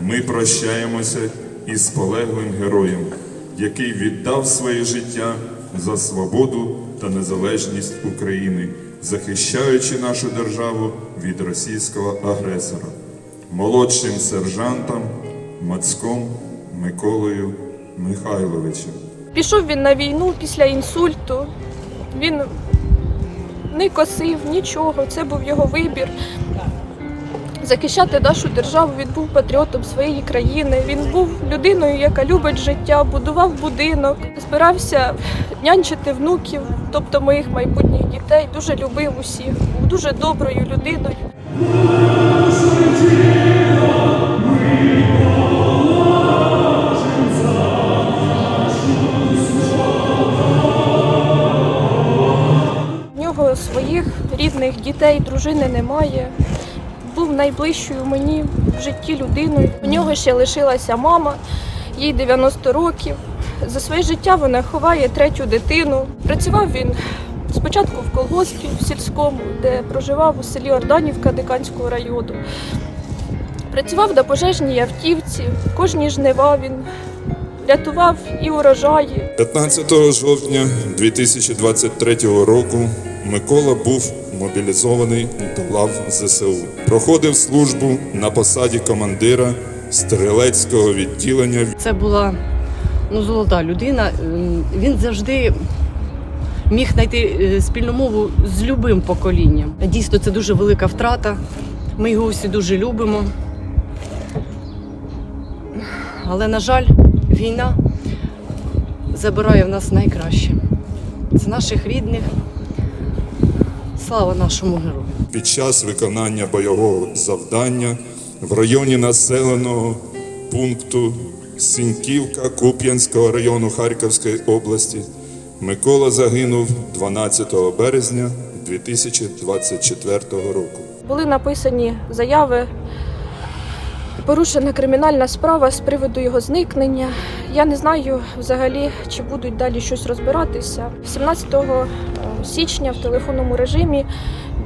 Ми прощаємося із полеглим героєм, який віддав своє життя за свободу та незалежність України, захищаючи нашу державу від російського агресора, молодшим сержантом Мацком Миколою Михайловичем. Пішов він на війну після інсульту. Він не косив нічого, це був його вибір. Захищати нашу державу він був патріотом своєї країни. Він був людиною, яка любить життя, будував будинок, збирався нянчити внуків, тобто моїх майбутніх дітей. Дуже любив усіх, був дуже доброю людиною. В нього своїх рідних дітей, дружини немає. Був найближчою мені в житті людиною. У нього ще лишилася мама, їй 90 років. За своє життя вона ховає третю дитину. Працював він спочатку в колгоспі в сільському, де проживав у селі Орданівка Диканського району. Працював на пожежній автівці, кожні жнива він рятував і урожаї, 15 жовтня 2023 року Микола був мобілізований до лав ЗСУ. Проходив службу на посаді командира стрілецького відділення Це була ну, золота людина. Він завжди міг знайти е, спільну мову з любим поколінням. Дійсно, це дуже велика втрата. Ми його всі дуже любимо. Але, на жаль, війна забирає в нас найкраще. Це наших рідних. Слава нашому герою! під час виконання бойового завдання в районі населеного пункту Сіньківка Куп'янського району Харківської області Микола загинув 12 березня 2024 року. Були написані заяви. Порушена кримінальна справа з приводу його зникнення. Я не знаю взагалі, чи будуть далі щось розбиратися. 17 січня в телефонному режимі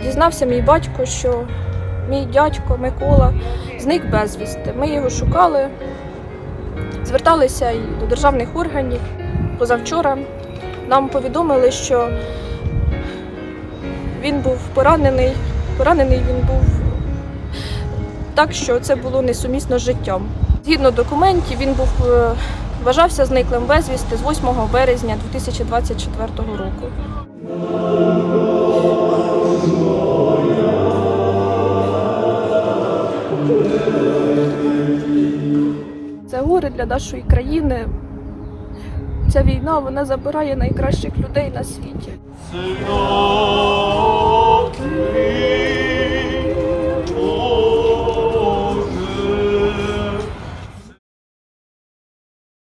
дізнався мій батько, що мій дядько Микола зник безвісти. Ми його шукали, зверталися і до державних органів. Позавчора нам повідомили, що він був поранений. Поранений він був так, що це було несумісно з життям. Згідно документів, він був е, вважався зниклим безвісти з 8 березня 2024 року. Це горе для нашої країни. Ця війна вона забирає найкращих людей на світі.